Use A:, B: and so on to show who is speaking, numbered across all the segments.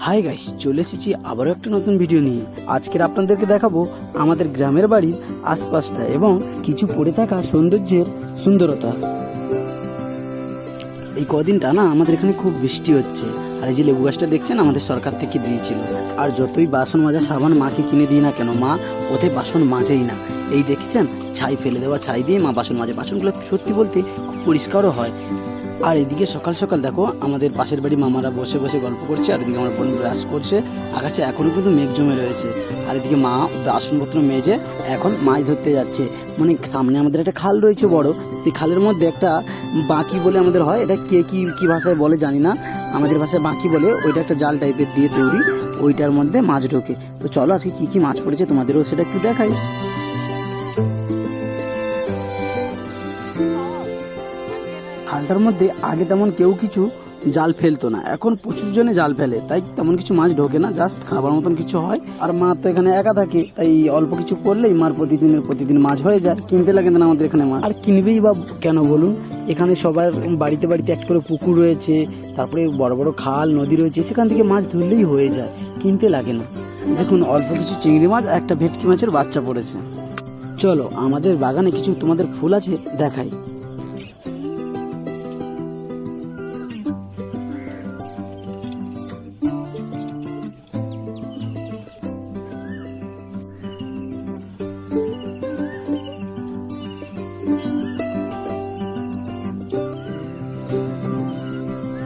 A: Hi guys চলে এসেছি আবারও একটা নতুন ভিডিও নিয়ে। আজকের আপনাদেরকে দেখাবো আমাদের গ্রামের বাড়ির আশপাশটা এবং কিছু পড়ে থাকা সৌন্দর্যের সুন্দরতা। এই কদিনটা না আমাদের এখানে খুব বৃষ্টি হচ্ছে। আর এই যে লেবু গাছটা দেখছেন, আমাদের সরকার থেকে দিয়েছিল। আর যতই বাসন মাজা, সাবান মাকে কিনে দিই না কেন, মা ওতে বাসন মাজেই না। এই দেখেছেন, ছাই ফেলে দেওয়া ছাই দিয়ে মা বাসন মাজে। বাসনগুলো সত্যি বলতে খুব পরিষ্কারও হয়। আর এদিকে সকাল সকাল দেখো, আমাদের পাশের বাড়ি মামারা বসে বসে গল্প করছে, আর এদিকে আমার বোন ব্রাশ করছে। আকাশে এখনও কিন্তু মেঘ জমে রয়েছে। আর এদিকে মা বাসনপত্র মেজে এখন মাছ ধরতে যাচ্ছে। মানে সামনে আমাদের একটা খাল রয়েছে বড়, সেই খালের মধ্যে একটা বাঁকি বলে আমাদের হয়। এটা কে কি, কী ভাষায় বলে জানি না। আমাদের ভাষায় বাঁকি বলে ওইটা একটা জাল টাইপের দিয়ে তৈরি, ওইটার মধ্যে মাছ ঢোকে। তো চলো আজকে কী কী মাছ পড়েছে তোমাদেরও সেটা একটু দেখাই। খালটার মধ্যে আগে তেমন কেউ কিছু জাল ফেলতো না। এখন প্রচুর জনে জাল ফেলে, তাই তেমন কিছু মাছ ঢোকে না জাস্ট খাবার মতন কিছু হয়। আর মা তো এখানে একা থাকে, তাই অল্প কিছু করলেই মার প্রতিদিনের, প্রতিদিন মাছ হয়ে যায়। কিনতে লাগে না আমাদের এখানে মাছ। আর কিনবেই বা কেন বলুন? এখানে সবার বাড়িতে বাড়িতে এক করে পুকুর রয়েছে, তারপরে বড় বড় খাল, নদী রয়েছে, সেখান থেকে মাছ ধরলেই হয়ে যায়, কিনতে লাগে না। দেখুন, অল্প কিছু চিংড়ি মাছ একটা ভেটকি মাছের বাচ্চা পড়েছে। চলো, আমাদের বাগানে কিছু তোমাদের ফুল আছে, দেখাই।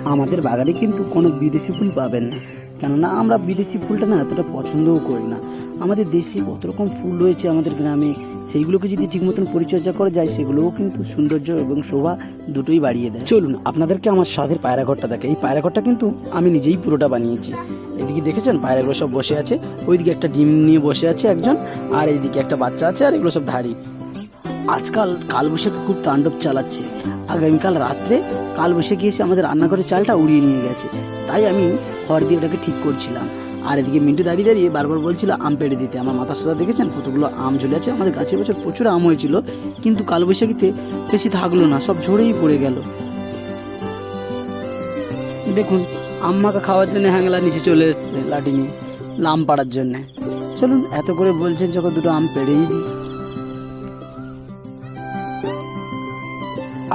A: আমাদের বাগানে কিন্তু কোনো বিদেশি ফুল পাবেন না। কেননা আমরা বিদেশি ফুলটা না এতটা পছন্দও করি না। আমাদের দেশে কত রকম ফুল রয়েছে আমাদের গ্রামে, সেইগুলোকে যদি ঠিক মতন পরিচর্যা করা যায়, সেগুলোও কিন্তু সৌন্দর্য এবং শোভা দুটোই বাড়িয়ে দেয়। চলুন, আপনাদেরকে আমার স্বাদের পায়রা ঘরটা দেখে এই পায়রা ঘরটা কিন্তু আমি নিজেই পুরোটা বানিয়েছি। এদিকে দেখেছেন? পায়রাগুলো সব বসে আছে। ওইদিকে একটা ডিম নিয়ে বসে আছে একজন, আর এইদিকে একটা বাচ্চা আছে, আর এগুলো সব ধাড়ি আজকাল কালবৈশাখী খুব তাণ্ডব চালাচ্ছে। আগামীকাল রাত্রে কালবৈশাখী এসে আমাদের রান্নাঘরের চালটা উড়িয়ে নিয়ে গেছে। তাই আমি খড় দিয়ে ওটাকে ঠিক করছিলাম। আর এদিকে মিন্টু দাঁড়িয়ে দাঁড়িয়ে বারবার বলছিল, আম পেড়ে দিতে। আমার মাথা সাথে দেখেছেন? কতগুলো আম ঝুলে আছে। আমাদের গাছের বছর প্রচুর আম হয়েছিল, কিন্তু কালবৈশাখীতে বেশি থাকল না, সব ঝরেই পড়ে গেল। দেখুন, আম্মাকে খাওয়ার জন্য হ্যাংলা নিচে চলে এসছে লাঠি নিয়ে, লাম পাড়ার জন্যে। চলুন, এত করে বলছেন যখন দুটো আম পেড়েই দিই।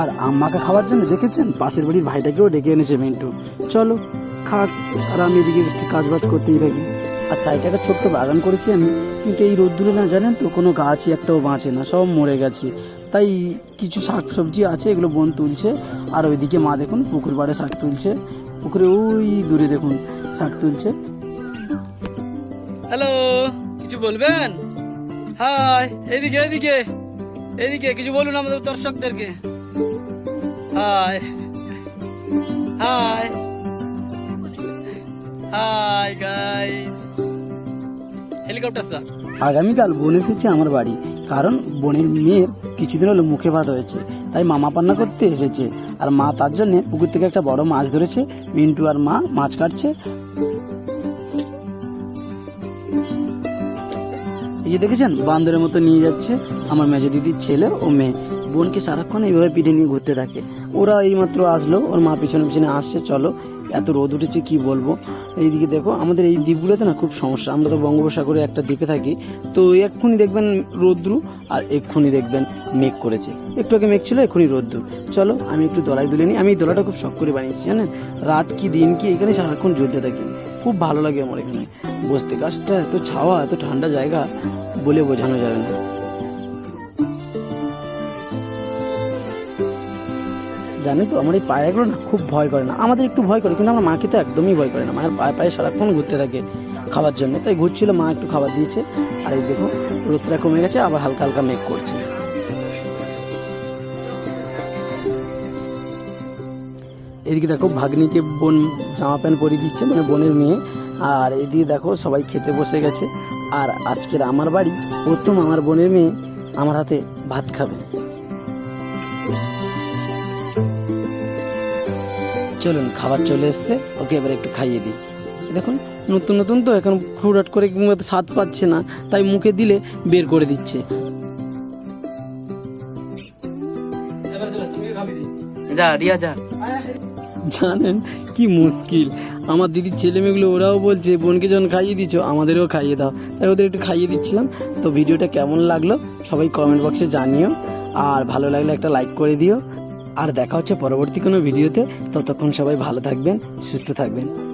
A: আর আম্মাকে খাওয়ার জন্য দেখেছেন? পাশের বাড়ির ভাইটাকেও ডেকে এনেছে মিন্টু। চলো, খাক, আর আমি এদিকে কাজবাজ করতেই থাকি। আর সাইডে একটা ছোট্ট বাগান করেছি আমি। কিন্তু এই রোদ্দুরে না জানেন তো, কোনো গাছই একটাও বাঁচে না, সব মরে গেছে। তাই কিছু শাক সবজি আছে, এগুলো বোন তুলছে। আর ওইদিকে মা দেখুন, পুকুর পাড়ে শাক তুলছে। পুকুরে ওই দূরে দেখুন, শাক তুলছে।
B: হ্যালো, কিছু বলবেন? হাই, এদিকে এদিকে এদিকে, কিছু বলুন আমাদের দর্শকদেরকে। Hi hi hi guys helicopter sir
A: আগামীকাল বোন এসেছে আমার বাড়ি, কারণ বোনের মেয়ের কিছুদিন হলো মুখে ভাত হয়েছে, তাই মামা পান্না করতে এসেছে। আর মা তার জন্য পুকুর থেকে একটা বড় মাছ ধরেছে, মিন্টু আর মা মাছ কাটছে। এই যে দেখেছেন, বান্দরের মতো নিয়ে যাচ্ছে আমার মেজো দিদির ছেলে ও মেয়ে। বোনকে সারাক্ষণ এইভাবে পিঠে নিয়ে ঘুরতে থাকে। ওরা এইমাত্র আসলো, ওর মা পিছনে পিছনে আসছে, চলো, এত রোদ উঠেছে, কি বলব? এইদিকে দেখো, আমাদের এই দ্বীপগুলোতে না খুব সমস্যা। আমরা তো বঙ্গোপসাগরে একটা দ্বীপে থাকি, তো এক্ষুনি দেখবেন রোদ্রু আর এক্ষুনি দেখবেন মেঘ করেছে। একটু আগে মেঘ ছিল, এক্ষুনি রোদ্দুর চলো, আমি একটু দোলাই দুলে নিই। আমি এই দোলাটা খুব শখ করে বানিয়েছি, জানেন? রাত কি, দিন কি, এখানে সারাক্ষণ জ্বলতে থাকি। খুব ভালো লাগে আমার এখানে। বসতে গাছটা এত ছাওয়া, এত ঠান্ডা জায়গা, বলে বোঝানো যাবে না। জানি তো, আমার এই পায়রাগুলো না খুব ভয় করে না। আমাদের একটু ভয় করে, কিন্তু আমার মাকে তো একদমই ভয় করে না। মায়ের পায়ে পায়ে সারাক্ষণ ঘুরতে থাকে খাবার জন্য। তাই ঘুরছিল, মা একটু খাবার দিয়েছে। আর এই দেখো, রোদটা কমে গেছে, আবার হালকা হালকা মেঘ করছে। এদিকে দেখো ভাগ্নিকে বোন জামা প্যান্ট পরিয়ে দিচ্ছে মানে বোনের মেয়ে। আর এদিকে দেখো সবাই খেতে বসে গেছে। আর আজকের আমার বাড়ি প্রথম আমার বোনের মেয়ে আমার হাতে ভাত খাবে। চলুন, খাবার চলে এসছে। ওকে এবার একটু খাইয়ে দিই। দেখুন, নতুন নতুন তো এখন ফুরাট করে স্বাদ পাচ্ছে না, তাই মুখে দিলে বের করে দিচ্ছে।
B: যা, রিয়া, যা।
A: জানেন, কি মুশকিল। আমার দিদির ছেলে মেয়েগুলো ওরাও বলছে, বোনকে যখন খাইয়ে দিচ্ছ আমাদেরও খাইয়ে দাও। তাই ওদের একটু খাইয়ে দিচ্ছিলাম। তো ভিডিওটা কেমন লাগল, সবাই কমেন্ট বক্সে জানিও। আর ভালো লাগলে একটা লাইক করে দিও। আর দেখা হচ্ছে পরবর্তী কোনো ভিডিওতে। ততক্ষণ সবাই ভালো থাকবেন, সুস্থ থাকবেন।